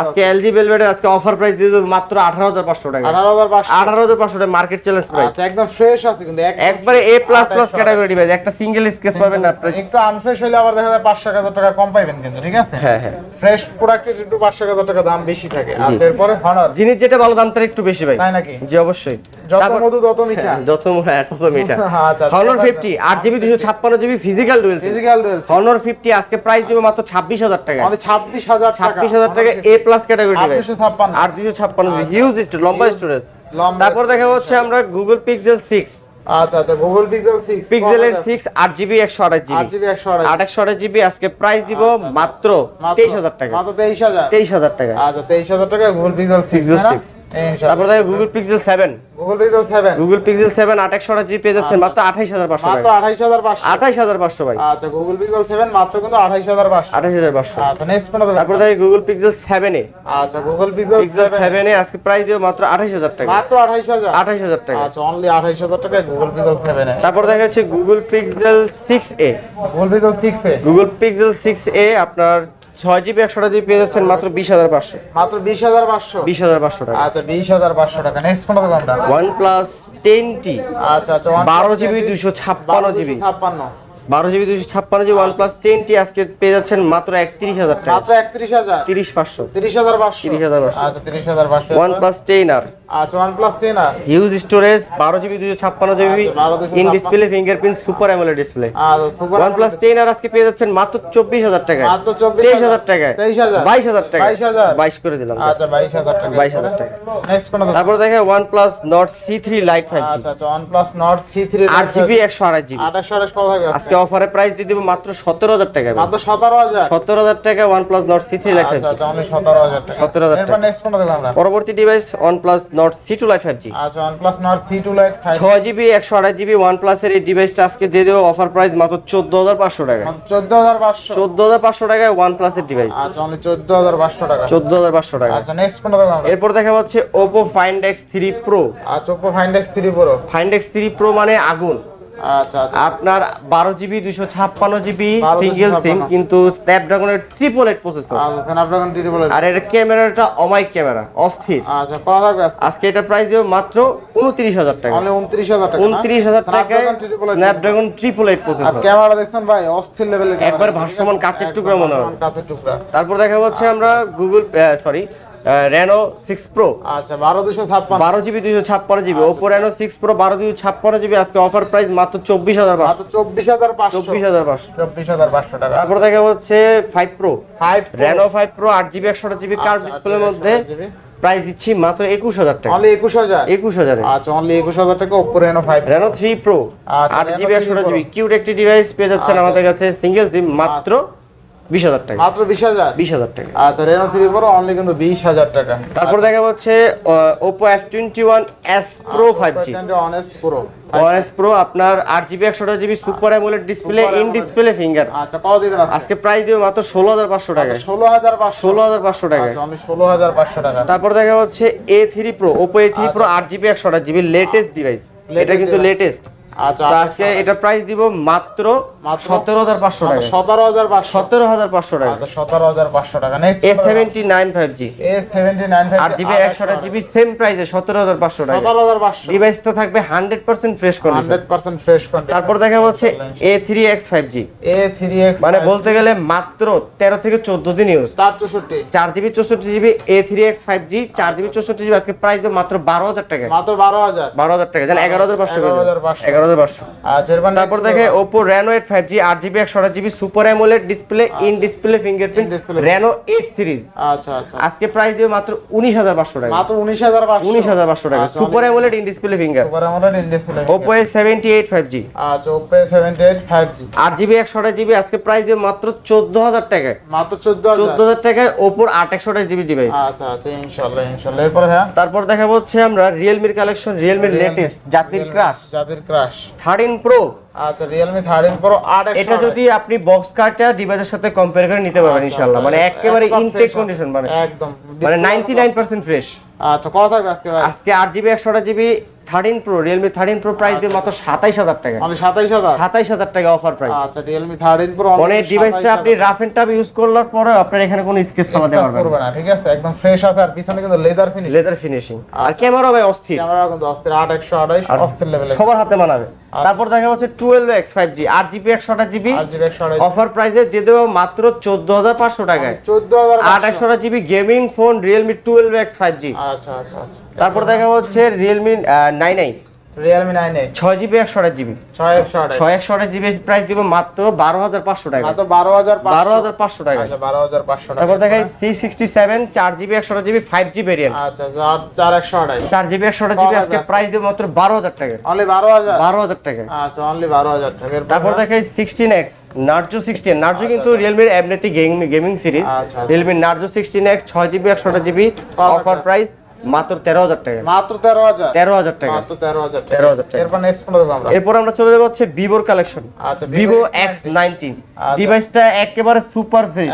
আজকে এলজি ভেলভেটের আজকে অফার প্রাইস দিয়ে দেবো মাত্র আঠারো হাজার পাঁচশো টাকা। আঠারো হাজার পাঁচশো। আঠারো হাজার পাঁচশো টাকা মার্কেট চ্যালেঞ্জ প্রাইস একদম ফ্রেশ আছে কিন্তু একবারে A plus plus category device একটা সিঙ্গেল স্কেচ পাবেন না আপনার একটু আনফ্রেশ হলে আবার দেখা যায় পাঁচশো এক হাজার টাকা কম পাবেন কিন্তু ঠিক আছে? হ্যাঁ হ্যাঁ। ফ্রেশ প্রোডাক্টের একটু পাঁচশো এক হাজার টাকা দাম বেশি থাকে। আচ্ছা এরপরে হনার জিনিস যেটা ভালো দাম তার একটু বেশি ভাই। তাই নাকি? জি অবশ্যই। যত মধু তত মিঠা। যত মুখে তত মিঠা। আচ্ছা, হনর আচ্ছা। ফিফটি আট জিবি দুশো ছাপ্পান্ন জিবি ফিজিক্যাল ডুয়েল ফিজিক্যাল রয়েছে হনর ফিফটি আজকে প্রাইস দিব মাত্র ছাব্বিশ হাজার টাকা। মানে ছাব্বিশ হাজার ছাব্বিশ হাজার টাকা এ প্লাস ক্যাটাগরি ডিভাইস আট জিবি হিউজ স্টোরেজ লম্বা স্টোরেজ তারপর দেখা হচ্ছে আমরা গুগল পিক্সেল সিক্স আচ্ছা আচ্ছা গুগল পিক্সেল পিক্সেলের আজকে প্রাইস দিব মাত্র তেইশ হাজার টাকা। মাত্র টাকা। আচ্ছা টাকা গুগল পিক্সেল 6 তারপর দেখো Google Pixel seven Google Pixel seven Google Pixel seven আট একশো আঠাশ পেয়ে যাচ্ছেন মাত্র পাঁচশো মাত্র টাকা আঠাইশ হাজার পাঁচশো। আঠাইশ হাজার পাঁচশো ভাই। আচ্ছা গুগল পিক্সেল সেভেন মাত্র কিন্তু আঠাইশ হাজার পাঁচশো। আঠাইশ হাজার পাঁচশো। আচ্ছা নেক্সট কোনটা তারপর দেখো গুগল পিক্সেল সেভেনে আচ্ছা গুগল পিক্সেল পিক্সেল সেভেন সেভেনে আজকে প্রাইস দিব মাত্র আঠাইশ হাজার টাকা। মাত্র আঠাইশ হাজার। আঠাইশ হাজার টাকা। আচ্ছা অনলি আঠাইশ হাজার টাকায় গুগল পিক্সেল সেভেনে তারপর দেখা যাচ্ছে Google Pixel six A Google Pixel six A Google Pixel six A আপনার ছয় জিবি একশো জিবি পেয়ে যাচ্ছেন মাত্র বিশ হাজার পাঁচশো। মাত্র বিশ হাজার পাঁচশো? বিশ হাজার পাঁচশো টাকা। আচ্ছা বিশ হাজার পাঁচশো টাকা। নেক্সট কোনটা দেখো ওয়ান প্লাস টেন টি আচ্ছা আচ্ছা বারো জিবি দুশো ছাপ্পান্ন জিবি। ছাপ্পান্ন। বারো জিবি দুশো ছাপ্পান্ন জিবি ওয়ান প্লাস আজকে পেয়ে যাচ্ছেন মাত্র একত্রিশ হাজার টাকা। মাত্র একত্রিশ হাজার? তিরিশ পাঁচশো। তিরিশ হাজার পাঁচশো? 30,500 আচ্ছা তিরিশ হাজার পাঁচশো। ওয়ান প্লাস টেন আর আচ্ছা OnePlus ten R huge storage বারো জিবি দুশো ছাপ্পান্ন জিবি আচ্ছা, 12 in display fingerprint super AMOLED display. আচ্ছা সুপার ওয়ান প্লাস টেন আর আজকে পেয়ে যাচ্ছেন মাত্র চব্বিশ হাজার টাকায়। তেইশ হাজার টাকায়। বাইশ হাজার টাকা 22,000 বাইশ করে দিলাম। আচ্ছা বাইশ হাজার টাকা 22,000 টাকা। নেক্সট কোনটা তারপর দেখে OnePlus Nord C three lite five আচ্ছা আচ্ছা one plus Nord C three আট জিবি একশো আড়াই জিবি। আজকে অফারে প্রাইস দিয়ে দেবো মাত্র সতেরো হাজার টাকা মাত্র সতেরো হাজার? সতেরো হাজার টাকা OnePlus Nord C three lite five আচ্ছা জি সতেরো হাজার টাকা। 17,000 এরপর টাকা। নেক্সট কোনটা দেখো আমরা? পরবর্তী device OnePlus Nord C two lite five G আচ্ছা OnePlus Nord C two lite five ছয় জিবি একশো আড়াই জিবি ওয়ান প্লাসের এই ডিভাইসটা আজকে দিয়ে দেবো। অফার প্রাইস মাত্র চোদ্দ হাজার পাঁচশো টাকা। চোদ্দ হাজার পাঁচশো। চোদ্দ হাজার পাঁচশো টাকায় ওয়ান প্লাসের ডিভাইস আচ্ছা চোদ্দ হাজার পাঁচশো টাকা। চোদ্দ হাজার পাঁচশো টাকা। আচ্ছা নেক্সট কোনটা এরপর দেখা যাচ্ছে Oppo find X three pro আচ্ছা Oppo find X three pro find X three pro মানে আগুন। আপনার বারো জিবি দুশো ছাপ্পান্ন জিবি সিঙ্গেল সিম কিন্তু স্ন্যাপড্রাগনের ট্রিপল এইট প্রসেসর আচ্ছা আর এর ক্যামেরাটা অমাইক ক্যামেরা অস্থির। আচ্ছা আজকে? এটা প্রাইস দেবো মাত্র উনত্রিশ হাজার টাকা। উনত্রিশ হাজার টাকা উনত্রিশ হাজার টাকায় Snapdragon triple eight processor camera দেখছেন ভাই অস্থির লেভেলের একবার ভাসমান কাচের টুকরা মনে হবে। কাছের টুকরা। তারপর দেখা হচ্ছে আমরা Google sorry Reno six pro আচ্ছা বারো দুশো ছাপ্পান্ন। বারো জিবি দুইশো ছাপ্পান্ন GB. Oppo Reno six pro বারো দুইশো ছাপ্পান্ন জিবি। আজকে অফার প্রাইস মাত্র চব্বিশ হাজার পাঁচশো। চব্বিশ হাজার পাঁচশো। চব্বিশ হাজার পাঁচশো। চব্বিশ হাজার পাঁচশো টাকা। তারপর দেখা হচ্ছে five pro five Reno five pro আট জিবি একশো জিবি কার্ভ আচ্ছা, ডিসপ্লের মধ্যে প্রাইস দিচ্ছি মাত্র একুশ হাজার টাকা। অনলি একুশ হাজার? একুশ হাজারে। আচ্ছা অনলি একুশ হাজার টাকা Oppo Reno five Reno three pro আচ্ছা, আট Reno জিবি 3 একশো। জিবি। কিউট একটি ডিভাইস পেয়ে যাচ্ছেন আচ্ছা, আমাদের কাছে সিঙ্গেল সিম মাত্র বিশ হাজার টাকা। মাত্র বিশ হাজার? বিশ হাজার টাকা। আচ্ছা রেনো থ্রি প্রো অনলি কিন্তু বিশ হাজার টাকা। তারপর দেখা হচ্ছে Oppo F twenty one S pro five G pro আপনার আট জিবি একশো GB super AMOLED display in display finger আচ্ছা কত দিবেন আজকে। প্রাইস দেবে মাত্র ষোলো হাজার পাঁচশো টাকায়। ষোলো হাজার পাঁচশো। ষোলো হাজার পাঁচশো টাকায়। আচ্ছা ষোলো হাজার পাঁচশো টাকা। তারপর দেখা হচ্ছে A three pro Oppo A three pro আট জিবি একশো জিবি লেটেস্ট ডিভাইস এটা কিন্তু লেটেস্ট আচ্ছা আজকে এটা প্রাইস দিব মাত্র? সতেরো হাজার পাঁচশো টাকা। সতেরো হাজার পাঁচশো। সতেরো হাজার পাঁচশো টাকা। আচ্ছা সতেরো হাজার পাঁচশো টাকা। A seventy nine five G A seventy nine five আট জিবি একশো জিবি সেম প্রাইসে সতেরো হাজার পাঁচশো টাকা। সতেরো হাজার পাঁচশো। ডিভাইসটা থাকবে hundred percent fresh condition hundred percent fresh content তারপর দেখা হচ্ছে A three X five G A three X মানে বলতে গেলে মাত্র তেরো থেকে চোদ্দ দিন ইউজ চার চৌষট্টি। চার জিবি চৌষট্টি GB A three X five G চার জিবি চৌষট্টি জিবি আজকে প্রাইস মাত্র বারো হাজার টাকা। মাত্র বারো হাজার। বারো হাজার টাকা এগারো হাজার পাঁচশো 11,500 এগারো হাজার পাঁচশো। আচ্ছা তারপর দেখে Oppo Reno eight five G আট জিবি একশো GB super AMOLED display in display fingerprint. Reno eight series আচ্ছা আচ্ছা। আজকে প্রাইস দিবে মাত্র উনিশ হাজার পাঁচশো টাকা। মাত্র উনিশ হাজার উনিশ হাজার পাঁচশো টাকা। Super AMOLED in display finger super আমলের in display Oppo A seventy eight five G আচ্ছা Oppo seventy eight five G আট জিবি একশো জিবি আজকে প্রাইস দিবে মাত্র চোদ্দ হাজার টাকায়। মাত্র চোদ্দ চোদ্দ হাজার টাকায় ওপোর আট একশো জিবি ডিভাইস আচ্ছা আচ্ছা ইনশাল্লাহ ইনশাল্লাহ। এরপরে হ্যাঁ? তারপর দেখাবো হচ্ছে আমরা রিয়েলমির কালেকশন রিয়েলমির লেটেস্ট জাতির ক্রাশ যাদের ক্রাশ থার্টিন প্রো আচ্ছা থার্টিন প্রো আট এটা যদি আপনি বক্স কার্ডটা ডিভাইসের সাথে কম্পেয়ার করে নিতে পারবেন আচ্ছা, ইনশাআল্লাহ। মানে একেবারে ইনটেক কন্ডিশন মানে একদম মানে নাইনটি নাইন পার্সেন্ট ফ্রেশ আচ্ছা কত থাকবে আজকে আজকে আট জিবি একশো GB thirteen pro Realme thirteen pro price দিয়ে মাত্র সাতাইশ হাজার টাকা। মানে সাতাইশ হাজার? সাতাইশ হাজার টাকা অফার প্রাইস আচ্ছা রিয়েলমি থার্টিন প্রো মানে ডিভাইসটা আপনি রাফ এন্ড টাফ ইউজ করলার পরে আপনার এখানে কোনো স্কেচ ফেলাতে পারবেন করবে না। ঠিক আছে? একদম ফ্রেশ আছে আর পিছনে কিন্তু লেদার ফিনিশ লেদার ফিনিশিং আর ক্যামেরা ভাই অস্থির। ক্যামেরা কিন্তু অস্থির অস্থির লেভেলের সবার হাতে মানাবে তারপর দেখা যাচ্ছে টুয়েলভ এক্স ফাইভ জি আট জিবি একশো জিবি আট জিবি অফার প্রাইসে দিয়ে দেবো মাত্র চোদ্দ হাজার পাঁচশো টাকায়। চোদ্দ হাজার আট একশো GB gaming phone Realme twelve X five G আচ্ছা আচ্ছা আচ্ছা। তারপর দেখা যাচ্ছে Realme nine nine Realme nine eight ছয় জিবি একশো জিবি। ছয় একশো ছয় একশো জিবি প্রাইস দিব মাত্র বারো হাজার পাঁচশো টাকা। মাত্র বারো হাজার বারো হাজার পাঁচশো টাকা। আচ্ছা বারো হাজার পাঁচশো টাকা। তারপর দেখাই সি সিক্সটি সেভেন চার জিবি একশো জিবি ফাইভ জি ভেরিয়েন্ট আচ্ছা চার একশো আঠাইশ চার জিবি একশো জিবি আজকে? প্রাইস দিব মাত্র বারো হাজার টাকা। অনলি বারো হাজার। বারো হাজার টাকা। আচ্ছা অনলি বারো হাজার টাকা। তারপর দেখাই sixteen X Narzo sixteen Narzo কিন্তু রিয়েলমির এমনিতে গেমিং গেমিং সিরিজ আচ্ছা, আচ্ছা। রিয়েলমি নার্জো সিক্সটিন এক্স ছয় জিবি একশো জিবি কত অফার প্রাইস মাত্র তেরো হাজার টাকা। মাত্র তেরো হাজার? তেরো হাজার টাকা। মাত্র তেরো হাজার 13,000 টাকা। এরপর নেক্সট ফোন দেবো আমরা। এরপর আমরা চলে যাব হচ্ছে ভিভোর কালেকশন আচ্ছা ভিভো এক্স নাইনটিন। ডিভাইসটা একেবারে সুপার ফ্রেশ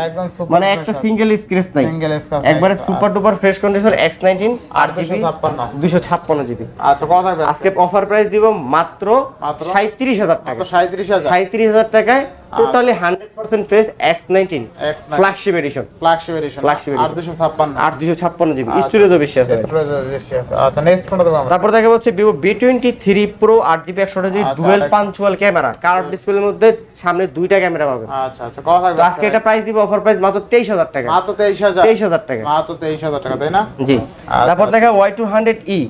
মানে একটা সিঙ্গেল স্ক্রেচ নাই। সিঙ্গেল একবারে super duper fresh condition X nineteen আট জিবি ছাপ্পান্ন। দুশো ছাপ্পান্ন জিবি আচ্ছা কত থাকবে আজকে অফার প্রাইস দিব মাত্র? সাঁত্রিশ হাজার টাকা। সাঁত্রিশ হাজার। সাঁত্রিশ হাজার টাকায় totally hundred percent fresh X19 flagship edition flagship edition ছাপ্পান্ন। আট দুশো ছাপ্পান্ন জিবি। স্টোরেজও বেশি আছে Storage বেশি আছে। আচ্ছা নেক্সট ফোন দেবো আমরা? তারপর দেখা যাচ্ছে প্রো আট জিবি একশো জিবি আচ্ছা, পাঞ্চুয়াল ক্যামেরা কার্ভ ডিসপ্লের মধ্যে সামনে দুইটা ক্যামেরা পাবেন। আচ্ছা আচ্ছা কত থাকবে আজকে এটা প্রাইস দিব অফার প্রাইস মাত্র তেইশ হাজার টাকা। মাত্র তেইশ হাজার। তেইশ হাজার টাকা। মাত্র তেইশ হাজার টাকা তাই না? জি। আচ্ছা। তারপর দেখা Y two hundred E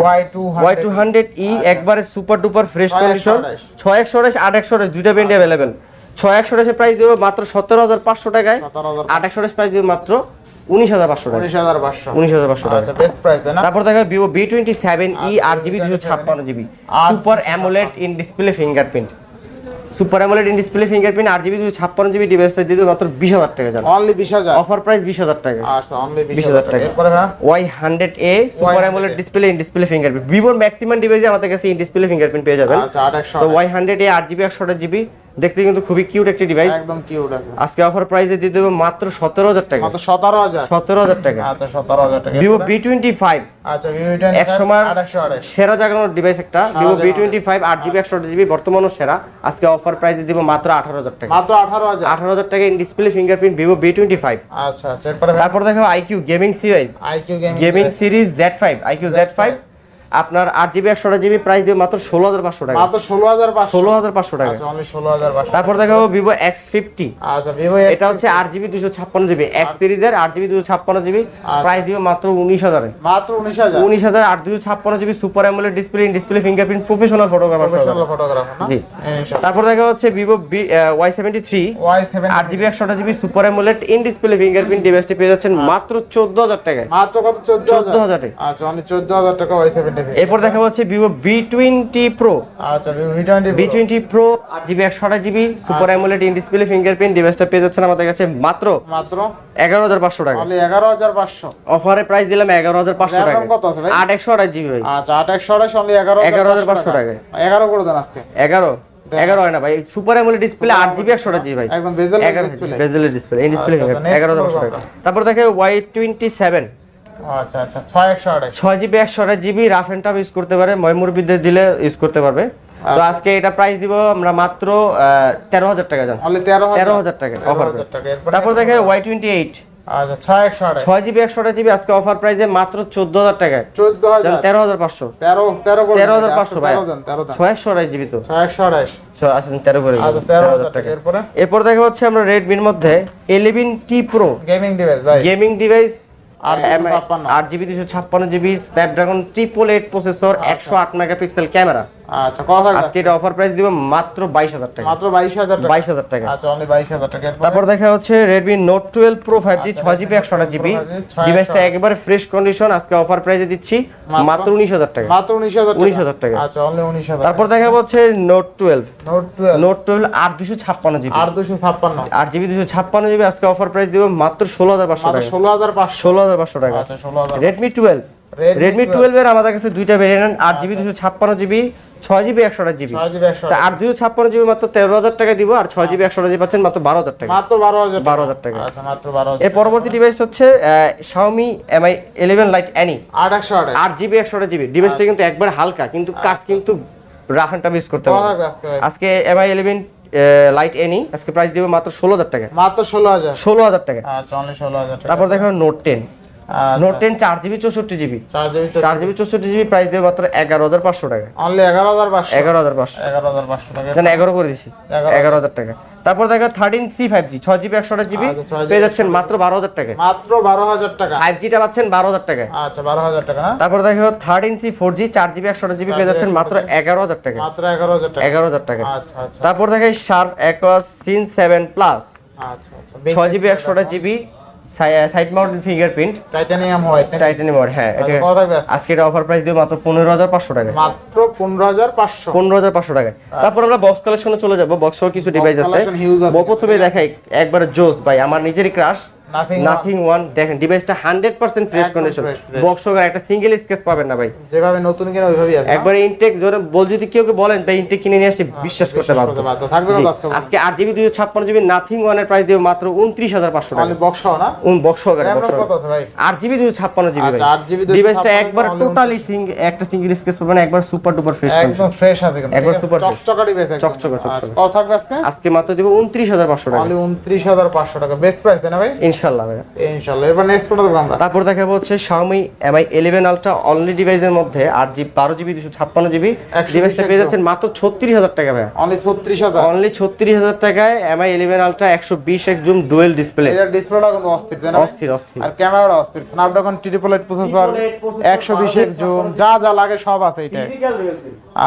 Y two Y two hundred E একবারে সুপার ডুপার ফ্রেশ কন্ডিশন আঠাশ। ছয় একশো আঠাশ আট একশো আঠাশ দুইটা ব্যান্ড অ্যাভেলেবেল ছয় একশো আঠাশের প্রাইস দেবো মাত্র সতেরো হাজার পাঁচশো টাকায়। আট একশো আঠাশ প্রাইস দেবো মাত্র উনিশ হাজার পাঁচশো টাকা উনিশ হাজার পাঁচশো। উনিশ হাজার পাঁচশো টাকা আচ্ছা তারপর দেখা Vivo V twenty seven E আট জিবি দুশো ছাপ্পান্ন GB super AMOLED in display fingerprint super AMOLED in display fingerprint আট জিবি দুশো ছাপ্পান্ন জিবি ডিভাইসটা দিয়ে দেবো মাত্র বিশ হাজার টাকা জানো। অনলি বিশ হাজার? অফার প্রাইস বিশ হাজার টাকা। আচ্ছা অনলি বিশ হাজার টাকা। টাকা। এরপরে Y hundred A super 100A AMOLED display in display fingerprint ভিভোর ম্যাক্সিমাম ডিভাইসে আমাদের কাছে ইন ডিসপ্লে ফিঙ্গারপ্রিন্ট পেয়ে যাবেন। আচ্ছা আট একশো তো ওয়াই হান্ড্রেড এ আট জিবি একশো জিবি দেখতে কিন্তু খুবই কিউট একটি ডিভাইস একদম কিউট আছে। আজকে অফার প্রাইসে দিয়ে দেবো মাত্র সতেরো হাজার টাকা। মাত্র সতেরো হাজার? সতেরো হাজার টাকা। আচ্ছা সতেরো হাজার টাকা। টোয়েন্টি ফাইভ আচ্ছা একশো আঠাশ সেরা জাগানোর ডিভাইস একটা। আট জিবি একশো জিবি বর্তমানও সেরা। আজকে অফার প্রাইসে দিব মাত্র আঠারো হাজার টাকা। মাত্র আঠারো হাজার? আঠারো হাজার টাকা in display fingerprint twenty five আচ্ছা আচ্ছা এরপরে তারপর দেখো iQOO gaming series iQOO game series Z five iQOO Z five আপনার আট জিবি একশো জিবি প্রাইস দিয়ে মাত্র ষোলো হাজার পাঁচশো টাকা। মাত্র ষোলো হাজার ষোলো হাজার পাঁচশো টাকা। আচ্ছা ষোলো হাজার তারপর দেখাবো ভিভো এক্স ফিফটি আচ্ছা ভিভো এটা হচ্ছে আট জিবি দুশো ছাপ্পান্ন জিবি এক্স সিরিজের আট জিবি দুশো ছাপ্পান্ন জিবি প্রাইস দিবে মাত্র উনিশ হাজারে। মাত্র উনিশ হাজার। উনিশ হাজার আট দুশো ছাপ্পান্ন GB super AMOLED display in display fingerprint professional photographer professional photographer জি। তারপর দেখা হচ্ছে Vivo V Y seventy three Y seven আট জিবি একশোটা GB super AMOLED in display fingerprint ডিভাইসটি পেয়ে যাচ্ছেন মাত্র চোদ্দ হাজার টাকায়। মাত্র কত? চোদ্দ 14,000 এ। আচ্ছা অনলি চোদ্দ হাজার টাকা ওয়াই সেভেন্টি এরপর দেখা হচ্ছে ভিভো বি টোয়েন্টি প্রো আচ্ছা বি টোয়েন্টি প্রো আট জিবি একশো GB super AMOLED in display fingerprint ডিভাইসটা পেয়ে যাচ্ছেন আমাদের কাছে মাত্র মাত্র এগারো হাজার পাঁচশো টাকা। এগারো হাজার পাঁচশো। অফারে প্রাইস দিলাম এগারো হাজার পাঁচশো টাকা কত আছে ভাই? আট একশো আঠাশ জিবি ভাই। আচ্ছা আট একশো আঠাশ অনলি এগারো 11,500 টাকায়। এগারো করে দেন আজকে। এগারো। এগারো হয় না ভাই। সুপার অ্যামোলেড ডিসপ্লে আট জিবি একশো জিবি ভাই। এগারো ডিসপ্লে বেজেলের ডিসপ্লে এই ডিসপ্লে এগারো হাজার পাঁচশো টাকা। তারপর দেখে ওয়াই টোয়েন্টি সেভেন আচ্ছা আচ্ছা ছয় একশো আঠাশ ছয় জিবি একশো আঠাশ GB rough and tough use করতে পারে ময়মুরবিদ্যা দিলে ইউজ করতে পারবে। তো আজকে এটা প্রাইস দিব আমরা মাত্র টাকা জান। অফার তারপর দেখে আচ্ছা জিবি একশো জিবি আজকে অফার প্রাইসে মাত্র চোদ্দ হাজার টাকায়। চোদ্দ হাজার। তেরো হাজার পাঁচশো। তেরো হাজার পাঁচশো ভাই ছয় একশো আঠাশ জিবি তো। ছয় একশো আঠাশ আসেন তেরো করে আচ্ছা তেরো হাজার টাকা এরপর? দেখা হচ্ছে আমরা রেডমির মধ্যে eleven T pro gaming device gaming device আট। আট জিবি দুশো ছাপ্পান্ন GB Snapdragon triple eight processor একশো আট মেগাপিক্সেল ক্যামেরা আচ্ছা কথা আজকে এটা অফার প্রাইস দিব মাত্র বাইশ হাজার টাকা। মাত্র টাকা। টাকা। আচ্ছা অনলি টাকা। তারপর দেখা হচ্ছে ডিভাইসটা একেবারে ফ্রেশ কন্ডিশন আজকে অফার প্রাইসে দিচ্ছি মাত্র? মাত্র উনিশ হাজার টাকা। মাত্র উনিশ হাজার 19,000 টাকা। আচ্ছা অনলি তারপর দেখা হচ্ছে জিবি আজকে অফার প্রাইস দিব মাত্র টাকা। টাকা। আচ্ছা Redmi এর আমাদের কাছে দুইটা ভেরিয়েন্ট আট জিবি দুশো ছাপ্পান্ন জিবি ছয় জিবি একশো আঠাশ জিবি ছাপ্পান্ন মাত্র তেরো হাজার টাকা দিব আর ছয় জিবি একশো আঠাশ জিবি পাচ্ছেন মাত্র বারো হাজার টাকা। মাত্র বারো হাজার বারো হাজার টাকা। আচ্ছা মাত্র বারো এর পরবর্তী ডিভাইস হচ্ছে Xiaomi Mi eleven Lite NE আট একশো আঠাশ। আট জিবি একশো জিবি ডিভাইসটা কিন্তু একবার হালকা কিন্তু কাজ কিন্তু রাফ অ্যান্ড টাফ ইউজ করতে হবে। আজকে এমআই ইলেভেন লাইট এনি আজকে প্রাইস দিব মাত্র ষোলো হাজার টাকা। মাত্র ষোলো হাজার। ষোলো হাজার টাকা। আচ্ছা ষোলো হাজার তারপর দেখো নোট টেন আচ্ছা, নোট টেন চার জিবি চৌষট্টি জিবি চার জিবি চৌষট্টি জিবি প্রাইস দেবে মাত্র এগারো হাজার পাঁচশো টাকা। অনলি এগারো হাজার পাঁচশো। এগারো হাজার পাঁচশো। এগারো হাজার পাঁচশো টাকা। এগারো করে দিছি। এগারো। হাজার টাকা। তারপর দেখো থার্টিন সি ফাইভ জি ছয় জিবি একশো আঠাশ জিবি আচ্ছা, পেয়ে যাচ্ছেন মাত্র বারো হাজার টাকা। মাত্র বারো হাজার টাকা। ফাইভ জিটা পাচ্ছেন বারো হাজার টাকা। আচ্ছা বারো হাজার টাকা তারপর দেখো থার্টিন সি ফোর জি চার জিবি একশো আঠাশ জিবি পেয়ে যাচ্ছেন মাত্র এগারো হাজার টাকা। মাত্র এগারো হাজার টাকা। এগারো হাজার টাকা। আচ্ছা আচ্ছা। তারপর দেখে Sharp Aquos sense seven plus আচ্ছা আচ্ছা। ছয় জিবি একশো আঠাশ GB side mounted fingerprint titanium white titanium হ্যাঁ এটা আচ্ছা, আজকে? এটা অফার প্রাইস দিয়ে মাত্র পনেরো হাজার পাঁচশো টাকা। মাত্র পনেরো হাজার পাঁচশো। পনেরো হাজার পাঁচশো টাকা। তারপর আমরা বক্স কালেকশনে চলে যাব। বক্স কিছু ডিভাইস আছে। প্রথমে দেখাই একবার জোস ভাই আমার নিজেরই ক্রাশ নাথিং ওয়ান দেখেন ডিভাইসটা hundred percent fresh condition. Box একটা সিঙ্গেল স্কেচ পাবেন না ভাই। যেভাবে নতুন কিনা ওইভাবেই আছে? একবারে ইনটেক ধরে বল যদি কেউ কেউ বলেন ভাই ইনটেক কিনে নিয়ে আসছি বিশ্বাস করতে বিশ্বাস করতে কত আজকে আট জিবি দুইশো ছাপ্পান্ন জিবি নাথিং ওয়ানের প্রাইস দিয়ে মাত্র উনত্রিশ হাজার পাঁচশো টাকা। বক্স না? বক্স সহকারে RAM বক্স ভাই? আট জিবি দুশো ছাপ্পান্ন জিবি 8GB ডিভাইসটা একবার টোটালি একটা সিঙ্গেল স্কেচ পাবেন একবার সুপার ডুপার ফ্রেশ একদম ফ্রেশ আছে একবার fresh। চকচকা ডিভাইস। চকচকা, চকচকা। আচ্ছা, আজকে? আজকে মাত্র দিব উনত্রিশ হাজার পাঁচশো টাকা। উনত্রিশ হাজার পাঁচশো টাকা। বেস্ট প্রাইস তাই না ভাই? ইনশাল্লাহ ভাইয়া। ইনশাল্লাহ এবার নেক্সট কোনটা দেবো আমরা? তারপর দেখাবো হচ্ছে Xiaomi Mi 11 Ultra অনলি ডিভাইসের মধ্যে আট জিবি বারো জিবি দুশো ছাপ্পান্ন জিবি ডিভাইসটা পেয়ে যাচ্ছেন মাত্র ছত্রিশ হাজার টাকা ভাইয়া। অনলি ছত্রিশ হাজার। অনলি ছত্রিশ হাজার টাকায় Mi 11 Ultra একশো বিশ এক জুম ডুয়েল ডিসপ্লে এটার ডিসপ্লেটা কিন্তু অস্থির তাই না অস্থির অস্থির। আর ক্যামেরাটা অস্থির। প্রসেসর 8 জুম যা যা লাগে সব আছে এটা।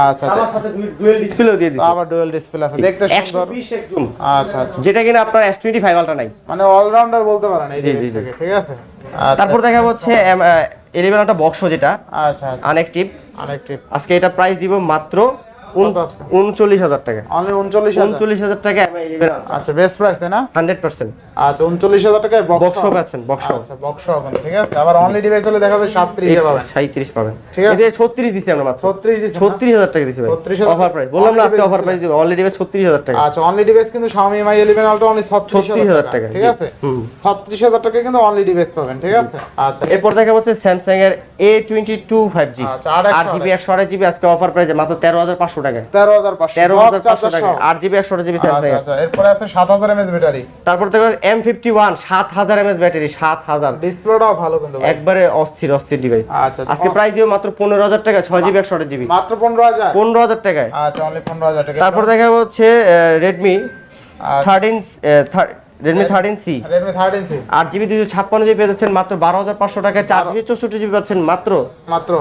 আচ্ছা আচ্ছা। সাথে ডুয়েল ডিসপ্লেও দিয়ে দিচ্ছে আবার ডুয়েল ডিসপ্লে আছে। দেখতে সুন্দর। বিশ জুম। আচ্ছা আচ্ছা। যেটা কিনা আপনার এস টোয়েন্টি ফাইভ আলট্রা নাই। মানে অলরাউন্ডার বলতে পারেন এই জি, জি, জিনিস জি। থেকে ঠিক আছে? আচ্ছা, তারপর দেখা হচ্ছে ইলেভেন একটা বক্স যেটা। আচ্ছা আচ্ছা। আজকে এটা প্রাইস দিব মাত্র? উনচল্লিশ হাজার টাকা। উনচল্লিশ হাজার। টাকা। আচ্ছা বেস্ট প্রাইস তাই না? Hundred percent. আচ্ছা উনচল্লিশ হাজার টাকায় বক্স বক্স পাচ্ছেন বক্স আচ্ছা বক্স হবে ঠিক আছে? আবার অনলি ডিভাইস হলে দেখা যায় সাতত্রিশে পাবেন। সাঁত্রিশ পাবেন। ঠিক আছে। ছত্রিশ দিছি আমরা মাত্র। ছত্রিশ দিচ্ছে ছত্রিশ হাজার টাকা দিছি ভাই। 36,000 অফার প্রাইস বললাম না আজকে অফার প্রাইস দিব অলরেডি ছত্রিশ হাজার টাকা। আচ্ছা অনলি ডিভাইস কিন্তু Xiaomi Mi 11 Ultra অনলি 36000 36,000 টাকা। ঠিক আছে? হুম। 36000 টাকা কিন্তু অনলি ডিভাইস পাবেন ঠিক আছে? আচ্ছা এরপর দেখা হচ্ছে স্যামসাং এর A twenty two five G আচ্ছা, আট জিবি একশো আঠাশ জিবি আজকে অফার প্রাইস মাত্র তেরো হাজার পাঁচশো পাঁচশো টাকা তেরো হাজার তেরো হাজার পাঁচশো টাকা আচ্ছা আট জিবি একশো জিবি আচ্ছা এরপরে আছে সাত হাজার এমএস ব্যাটারি। তারপর দেখো এম ফিফটি ওয়ান সাত হাজার এমএস ব্যাটারি সাত হাজার। ডিসপ্লেটাও ভালো কিন্তু একবারে অস্থির অস্থির ডিভাইস আচ্ছা আজকে প্রাইস দিও মাত্র পনেরো হাজার টাকা ছয় জিবি একশো জিবি। মাত্র পনেরো হাজার? পনেরো হাজার টাকায়। আচ্ছা অনলি পনেরো হাজার টাকা তারপর দেখা হচ্ছে রেডমি আচ্ছা। থার্টিন থার্টিন সি আট জিবি দুশো ছাপ্পান্ন জিবি পেয়েছেন মাত্র বারো হাজার পাঁচশো টাকায়। চার জিবি চৌষট্টি জিবি পাচ্ছেন মাত্র মাত্র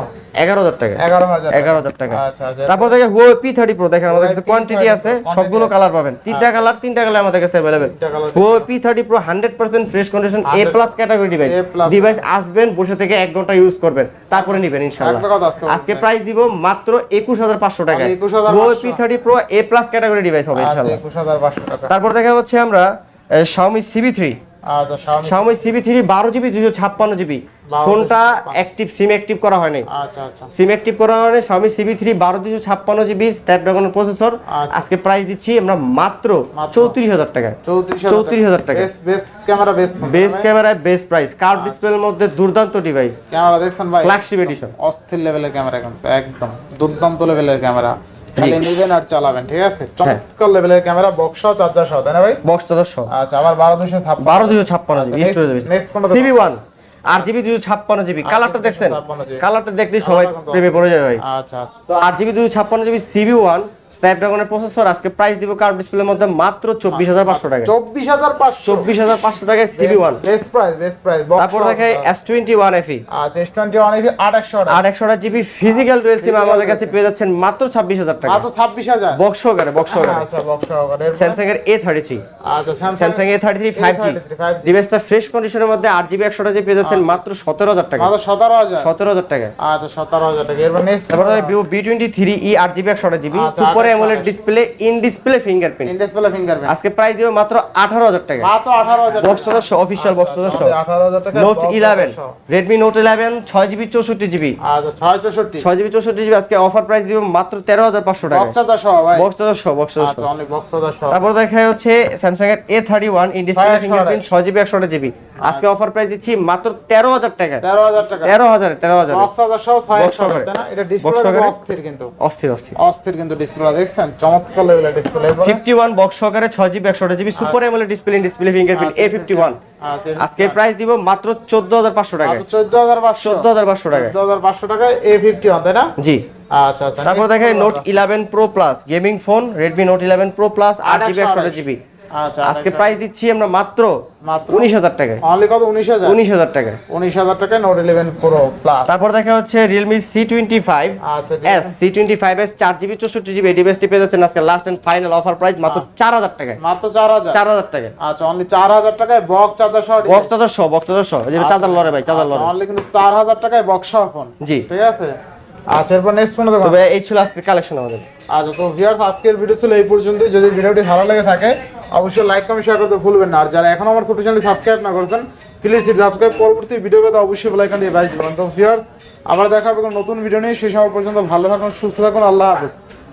এগারো হাজার টাকা এগারো হাজার এগারো হাজার টাকা। আচ্ছা আচ্ছা। তারপর দেখে হুও পি থার্টি প্রো দেখেন আমাদের কাছে কোয়ান্টিটি আছে সবগুলো কালার পাবেন। তিনটা কালার তিনটা কালার আমাদের কাছে P thirty pro hundred percent fresh condition 100 plus category device device আসবেন বসে থেকে এক ঘণ্টা ইউজ করবেন। তারপরে নিবেন কথা আজকে প্রাইস দিব মাত্র একুশ হাজার পাঁচশো টাকা আচ্ছা, 21,500 Huawei P thirty pro A plus category device হবে আচ্ছা হাজার পাঁচশো টাকা। তারপর দেখা হচ্ছে আমরা শাওমি সিবি থ্রি আচ্ছা Xiaomi শাওমি সিবি থ্রি বারো জিবি দুশো ছাপ্পান্ন জিবি 12 ফোনটা অ্যাক্টিভ সিম অ্যাক্টিভ করা হয়নি। আচ্ছা আচ্ছা। সিম অ্যাক্টিভ করা হয়নি শাওমি সিবি থ্রি বারো দুশো ছাপ্পান্ন জিবি স্ন্যাপড্রাগনের প্রসেসর আচ্ছা। আজকে প্রাইস দিচ্ছি আমরা মাত্র। চৌত্রিশ হাজার টাকা। চৌত্রিশ হাজার টাকা। Base base camera best price curve ডিসপ্লের মধ্যে দুর্দান্ত ডিভাইস ক্যামেরা দেখছেন ভাই? ফ্ল্যাগশিপ এডিশন অস্থির লেভেলের ক্যামেরা কিন্তু একদম। দুর্দান্ত লেভেলের ক্যামেরা খালি নেবেন আর চালাবেন ঠিক আছে। চমৎকার লেভেলের ক্যামেরা বক্স সহ চার্জার সহ তাই না ভাই? বক্স চার্জার আচ্ছা আবার বারো দুশো ছাপ্পান্ন বারো দুশো ছাপ্পান্ন জিবি next- next কোনটা সিবি আর জিবি দুশো ছাপ্পান্ন জিবি কালারটা দেখছেন? 256 GB কালারটা দেখলে সবাই প্রেমে পড়ে যাবে ভাই। আচ্ছা আচ্ছা। তো আট জিবি দুশো ছাপ্পান্ন জিবি সিবি ওয়ান স্ন্যাপড্রাগনের প্রসেসর আজকে প্রাইস দিব কার্ভ ডিসপ্লের মধ্যে মাত্র চব্বিশ হাজার পাঁচশো টাকা। চব্বিশ হাজার পাঁচশো। চব্বিশ হাজার পাঁচশো টাকায় Civi one best price best price তারপর দেখে এস টোয়েন্টি ওয়ান এফি আচ্ছা এস টোয়েন্টি ওয়ান আট একশো আট। একশো জিবি ফিজিক্যাল ডুয়েল সিম আমাদের কাছে পেয়ে যাচ্ছেন মাত্র ছাব্বিশ হাজার টাকা। মাত্র ছাব্বিশ হাজার। বক্স সহকারে বক্স সহকারে আচ্ছা বক্স সহকারে? স্যামসাং এর এ থার্টি থ্রি আচ্ছা Samsung A thirty five G 5G ডিভাইসটা ফ্রেশ কন্ডিশনের মধ্যে আট জিবি একশো জিবি পেয়ে যাচ্ছেন মাত্র সতেরো হাজার টাকা। মাত্র সতেরো হাজার। সতেরো হাজার টাকা। আচ্ছা সতেরো হাজার টাকা। এরপর নেক্সট তারপরে টোয়েন্টি থ্রি ই আট জিবি একশো জিবি আচ্ছা, super AMOLED display in display fingerprint in display fingerprint আজকে প্রাইস দিবে মাত্র আঠারো হাজার টাকা। মাত্র আঠারো হাজার বক্স সদস্য অফিসিয়াল বক্স সদস্য। আঠারো হাজার টাকা নোট box ইলেভেন সহ। রেডমি নোট ইলেভেন ছয় জিবি চৌষট্টি জিবি আচ্ছা ছয় চৌষট্টি। ছয় জিবি চৌষট্টি জিবি আজকে অফার প্রাইস দিব মাত্র তেরো হাজার পাঁচশো টাকা। বক্স সহ ভাই। বক্স সদস্য বক্স সদস্য। আচ্ছা অনলি বক্স সহ তারপর দেখা হচ্ছে স্যামসাং এর A thirty one in display fingerprint ছয় জিবি একশো জিবি আজকে অফার প্রাইস দিচ্ছি মাত্র তেরো হাজার টাকা তেরো হাজার টাকা। তেরো হাজার তেরো হাজার। বক্স হাজার সহ ছয় Box একশো না এটা ডিসপ্লে অস্থির কিন্তু। অস্থির অস্থির। অস্থির কিন্তু ডিসপ্লে দেখছেন? চমৎকার লেভেলের ডিসপ্লে ফিফটি ওয়ান বক্স সহকারে ছয় জিবি একশো GB super AMOLED display display fingerprint A fifty one আচ্ছা আজকে প্রাইস দিব মাত্র চোদ্দ হাজার পাঁচশো টাকা মাত্র চোদ্দ হাজার পাঁচশো। চোদ্দ হাজার পাঁচশো টাকা চোদ্দ হাজার পাঁচশো টাকায় এ ফিফটি ওয়ান তাই না? জি। আচ্ছা আচ্ছা তারপর next দেখে কোনটা? Note eleven pro plus gaming phone pro plus আট জিবি একশো 828 জিবি আচ্ছা আজকে প্রাইস দিচ্ছি আমরা মাত্র মাত্র উনিশ হাজার টাকায় অনলি কত? উনিশ হাজার? উনিশ টাকায় উনিশ হাজার টাকায় নোট ইলেভেন প্রো প্লাস তারপর দেখা হচ্ছে টোয়েন্টি ফাইভ আচ্ছা S C twenty five S চার জিবি চৌষট্টি জিবি ডিভাইসটি পেয়ে যাচ্ছেন আজকে last and final offer price মাত্র চার হাজার টাকায়। মাত্র চার হাজার? চার হাজার টাকায়। আচ্ছা অনলি চার হাজার টাকায় বক্স চার্জার সহ বক্স চার্জার সহ বক্স চার্জার সহ। যে চার্জার লড়ে ভাই চার্জার লড়ে অনলি কিন্তু চার হাজার টাকায় বক্স সহ ফোন জি। ঠিক আছে? আচ্ছা এরপর নেক্সট কোন দেখো। তবে এই ছিল আজকে কালেকশন আমাদের। আচ্ছা তো ভিউয়ার্স আজকের ভিডিও ছিল এই পর্যন্তই। যদি ভিডিওটি ভালো লেগে থাকে অবশ্যই লাইক কমেন্ট শেয়ার করতে ভুলবেন না। আর যারা এখন আমার ছোট চ্যানেল সাবস্ক্রাইব না করেছেন প্লিজ সাবস্ক্রাইব পরবর্তী ভিডিও পেতে অবশ্যই বেল আইকন দিয়ে বাইক দিবেন। তো আবার দেখা হবে নতুন ভিডিও নিয়ে। সেই সময় পর্যন্ত ভালো থাকুন, সুস্থ থাকুন। আল্লাহ হাফেজ।